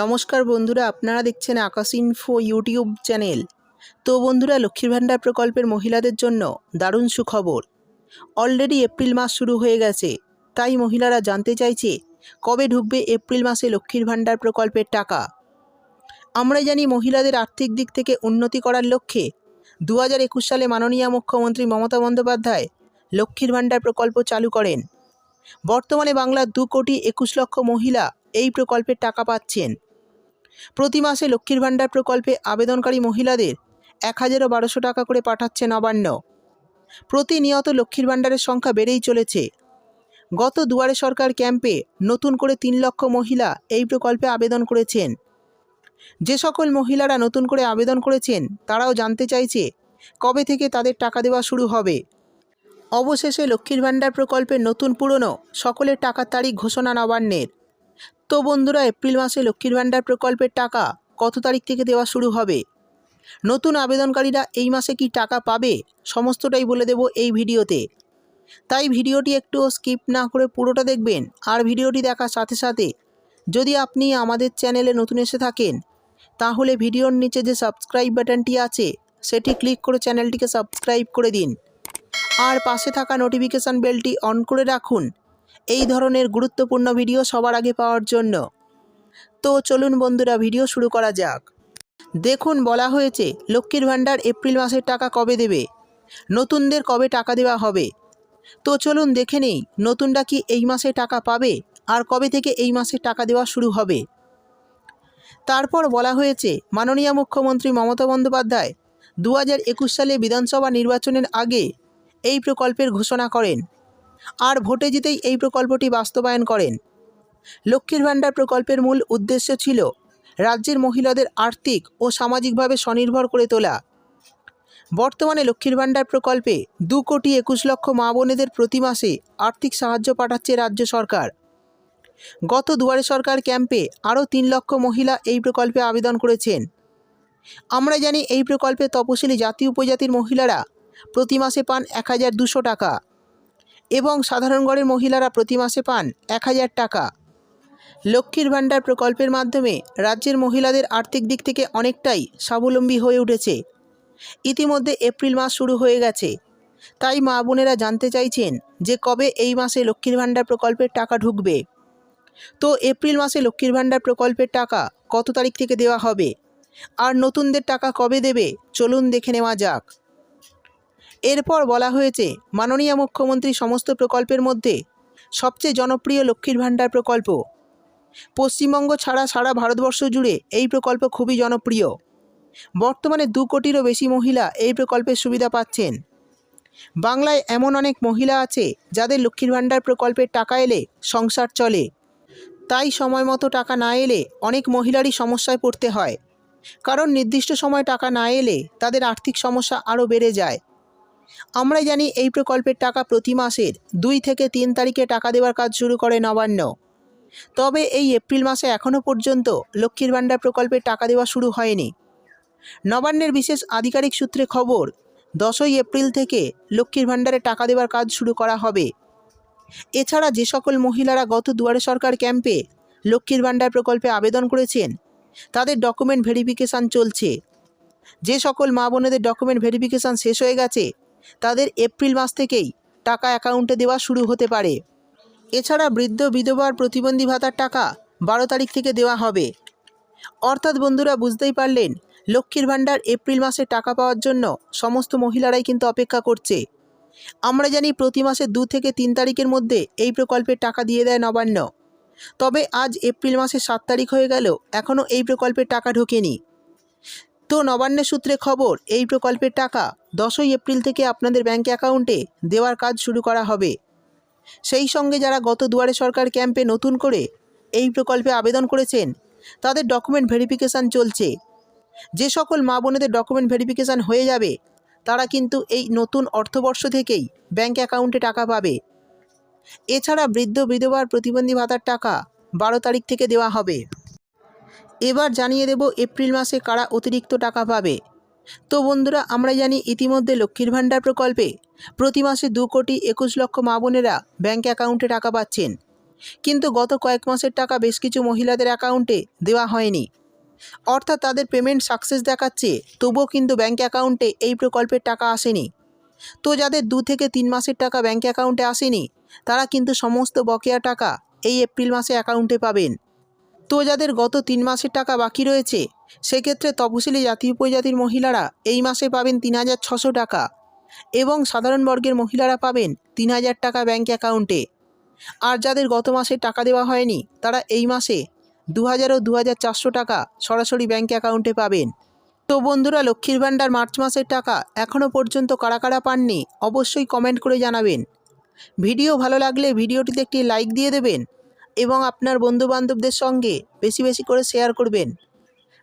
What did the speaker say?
নমস্কার বন্ধুরা, আপনারা দেখছেন আকাশ ইনফো ইউটিউব চ্যানেল তো বন্ধুরা, লক্ষ্মীর ভাণ্ডার প্রকল্পের মহিলাদের জন্য দারুণ সুখবর। অলরেডি এপ্রিল মাস শুরু হয়ে গেছে, তাই মহিলারা জানতে চাইছে, কবে ঢুকবে এপ্রিল মাসে লক্ষ্মীর ভাণ্ডার প্রকল্পের টাকা? আমরা জানি মহিলাদের আর্থিক দিক থেকে উন্নতি করার লক্ষ্যে দু হাজার একুশ সালে মাননীয় মুখ্যমন্ত্রী মমতা বন্দ্যোপাধ্যায় লক্ষ্মীর ভাণ্ডার প্রকল্প চালু করেন। বর্তমানে বাংলার দু কোটি একুশ লক্ষ মহিলা এই প্রকল্পের টাকা পাচ্ছেন। প্রতি মাসে লক্ষ্মীর ভাণ্ডার প্রকল্পে আবেদনকারী মহিলাদের এক হাজারও বারোশো টাকা করে পাঠাচ্ছে নবান্ন। প্রতিনিয়ত লক্ষ্মীর ভাণ্ডারের সংখ্যা বেড়েই চলেছে। গত দুয়ারে সরকার ক্যাম্পে নতুন করে তিন লক্ষ মহিলা এই প্রকল্পে আবেদন করেছেন। যে সকল মহিলারা নতুন করে আবেদন করেছেন, তারাও জানতে চাইছে কবে থেকে তাদের টাকা দেওয়া শুরু হবে। অবশেষে লক্ষ্মীর ভাণ্ডার প্রকল্পের নতুন পুরনো সকলের টাকার তারিখ ঘোষণা নবান্নের। তো বন্ধুরা, এপ্রিল মাসে লক্ষ্মীর ভাণ্ডার প্রকল্পের টাকা কত তারিখ থেকে দেওয়া শুরু হবে? নতুন আবেদনকারীরা এই মাসে কি টাকা পাবে? সমস্তটাই বলে দেব এই ভিডিওতে। তাই ভিডিওটি একটুও স্কিপ না করে পুরোটা দেখবেন আর ভিডিওটি দেখার সাথে সাথে যদি আপনি আমাদের চ্যানেলে নতুন এসে থাকেন, তাহলে ভিডিওর নিচে যে সাবস্ক্রাইব বাটনটি আছে, সেটি ক্লিক করে চ্যানেলটিকে সাবস্ক্রাইব করে দিন। আর পাশে থাকা নোটিফিকেশান বেলটি অন করে রাখুন এই ধরনের গুরুত্বপূর্ণ ভিডিও সবার আগে পাওয়ার জন্য। তো চলুন বন্ধুরা, ভিডিও শুরু করা যাক। দেখুন, বলা হয়েছে, লক্ষ্মীর ভাণ্ডার এপ্রিল মাসের টাকা কবে দেবে? নতুনদের কবে টাকা দেওয়া হবে? তো চলুন দেখে নেই, নতুনরা কি এই মাসে টাকা পাবে? আর কবে থেকে এই মাসে টাকা দেওয়া শুরু হবে? তারপর বলা হয়েছে, মাননীয় মুখ্যমন্ত্রী মমতা বন্দ্যোপাধ্যায় দু হাজার একুশ সালে বিধানসভা নির্বাচনের আগে এই প্রকল্পের ঘোষণা করেন। আর ভোটে জিতেই এই প্রকল্পটি বাস্তবায়ন করেন। লক্ষ্মীর ভাণ্ডার প্রকল্পের মূল উদ্দেশ্য ছিল রাজ্যের মহিলাদের আর্থিক ও সামাজিকভাবে স্বনির্ভর করে তোলা। বর্তমানে লক্ষ্মীর ভাণ্ডার প্রকল্পে দু কোটি একুশ লক্ষ মা বোনেদের প্রতি মাসে আর্থিক সাহায্য পাঠাচ্ছে রাজ্য সরকার। গত দুয়ারে সরকার ক্যাম্পে আরও তিন লক্ষ মহিলা এই প্রকল্পে আবেদন করেছেন। আমরা জানি এই প্রকল্পে তপশিলি জাতি উপজাতির মহিলারা প্রতি মাসে পান এক হাজার দুশো টাকা। এবং সাধারণ গড়ের মহিলারা প্রতি মাসে পান এক হাজার টাকা। লক্ষ্মীর ভাণ্ডার প্রকল্পের মাধ্যমে রাজ্যের মহিলাদের আর্থিক দিক থেকে অনেকটাই স্বাবলম্বী হয়ে উঠেছে। ইতিমধ্যে এপ্রিল মাস শুরু হয়ে গেছে। তাই মা বোনেরা জানতে চাইছেন যে কবে এই মাসে লক্ষ্মীর ভাণ্ডার প্রকল্পের টাকা ঢুকবে। তো এপ্রিল মাসে লক্ষ্মীর ভাণ্ডার প্রকল্পের টাকা কত তারিখ থেকে দেওয়া হবে? আর নতুনদের টাকা কবে দেবে? চলুন দেখে নেওয়া যাক। এরপর বলা হয়েছে, মাননীয় মুখ্যমন্ত্রী সমস্ত প্রকল্পের মধ্যে সবচেয়ে জনপ্রিয় লক্ষ্মীর ভাণ্ডার প্রকল্প। পশ্চিমবঙ্গ ছাড়া সারা ভারতবর্ষ জুড়ে এই প্রকল্প খুবই জনপ্রিয়। বর্তমানে দু কোটিরও বেশি মহিলা এই প্রকল্পের সুবিধা পাচ্ছেন। বাংলায় এমন অনেক মহিলা আছে যাদের লক্ষ্মীর ভাণ্ডার প্রকল্পের টাকা এলে সংসার চলে। তাই সময় মতো টাকা না এলে অনেক মহিলারই সমস্যায় পড়তে হয়। কারণ নির্দিষ্ট সময় টাকা না এলে তাদের আর্থিক সমস্যা আরও বেড়ে যায়। আমরা জানি এই প্রকল্পের টাকা প্রতি মাসের দুই থেকে তিন তারিখে টাকা দেওয়ার কাজ শুরু করে নবান্ন। তবে এই এপ্রিল মাসে এখনও পর্যন্ত লক্ষ্মীর ভাণ্ডার প্রকল্পের টাকা দেওয়া শুরু হয়নি। নবান্নের বিশেষ আধিকারিক সূত্রে খবর, দশই এপ্রিল থেকে লক্ষ্মীর ভাণ্ডারে টাকা দেওয়ার কাজ শুরু করা হবে। এছাড়া যে সকল মহিলারা গত দুয়ারে সরকার ক্যাম্পে লক্ষ্মীর ভাণ্ডার প্রকল্পে আবেদন করেছেন, তাদের ডকুমেন্ট ভেরিফিকেশান চলছে। যে সকল মা বোনেদের ডকুমেন্ট ভেরিফিকেশান শেষ হয়ে গেছে তাদের এপ্রিল মাস থেকেই টাকা অ্যাকাউন্টে দেওয়া শুরু হতে পারে। এছাড়া বৃদ্ধ বিধবার প্রতিবন্ধী ভাতার টাকা বারো তারিখ থেকে দেওয়া হবে। অর্থাৎ বন্ধুরা বুঝতেই পারলেন, লক্ষ্মীর ভাণ্ডার এপ্রিল মাসে টাকা পাওয়ার জন্য সমস্ত মহিলারাই কিন্তু অপেক্ষা করছে। আমরা জানি প্রতি মাসে দু থেকে তিন তারিখের মধ্যে এই প্রকল্পের টাকা দিয়ে দেয় নবান্ন। তবে আজ এপ্রিল মাসে সাত তারিখ হয়ে গেল এখনও এই প্রকল্পের টাকা ঢোকেনি। তো নবান্নের সূত্রে খবর, এই প্রকল্পের টাকা দশই এপ্রিল থেকে আপনাদের ব্যাঙ্ক অ্যাকাউন্টে দেওয়ার কাজ শুরু করা হবে। সেই সঙ্গে যারা গত দুয়ারে সরকার ক্যাম্পে নতুন করে এই প্রকল্পে আবেদন করেছেন, তাদের ডকুমেন্ট ভেরিফিকেশান চলছে। যে সকল মা বোনেদের ডকুমেন্ট ভেরিফিকেশান হয়ে যাবে, তারা কিন্তু এই নতুন অর্থবর্ষ থেকেই ব্যাঙ্ক অ্যাকাউন্টে টাকা পাবে। এছাড়া বৃদ্ধ বিধবার প্রতিবন্ধী ভাতার টাকা বারো তারিখ থেকে দেওয়া হবে। এবার জানিয়ে দেব এপ্রিল মাসে কারা অতিরিক্ত টাকা পাবে। তো বন্ধুরা, আমরা জানি ইতিমধ্যে লক্ষ্মীর ভাণ্ডার প্রকল্পে প্রতি মাসে দু কোটি একুশ লক্ষ মা বোনেরা ব্যাঙ্ক অ্যাকাউন্টে টাকা পাচ্ছেন। কিন্তু গত কয়েক মাসের টাকা বেশ কিছু মহিলাদের অ্যাকাউন্টে দেওয়া হয়নি। অর্থাৎ তাদের পেমেন্ট সাকসেস দেখাচ্ছে, তবুও কিন্তু ব্যাঙ্ক অ্যাকাউন্টে এই প্রকল্পের টাকা আসেনি। তো যাদের দু থেকে তিন মাসের টাকা ব্যাঙ্ক অ্যাকাউন্টে আসেনি, তারা কিন্তু সমস্ত বকেয়া টাকা এই এপ্রিল মাসে অ্যাকাউন্টে পাবেন। তো যাদের গত তিন মাসের টাকা বাকি রয়েছে সেক্ষেত্রে তপশিলি জাতি উপজাতির মহিলারা এই মাসে পাবেন তিন হাজার ছশো টাকা এবং সাধারণ বর্গের মহিলারা পাবেন তিন হাজার টাকা ব্যাঙ্ক অ্যাকাউন্টে। আর যাদের গত মাসে টাকা দেওয়া হয়নি, তারা এই মাসে দু হাজার ও দু হাজার চারশো টাকা সরাসরি ব্যাঙ্ক অ্যাকাউন্টে পাবেন। তো বন্ধুরা, লক্ষ্মীর ভাণ্ডার মার্চ মাসের টাকা এখনও পর্যন্ত কারা কারা পাননি, অবশ্যই কমেন্ট করে জানাবেন। ভিডিও ভালো লাগলে ভিডিওটিতে একটি লাইক দিয়ে দেবেন এবং আপনার বন্ধুবান্ধবদের সঙ্গে বেশি বেশি করে শেয়ার করবেন।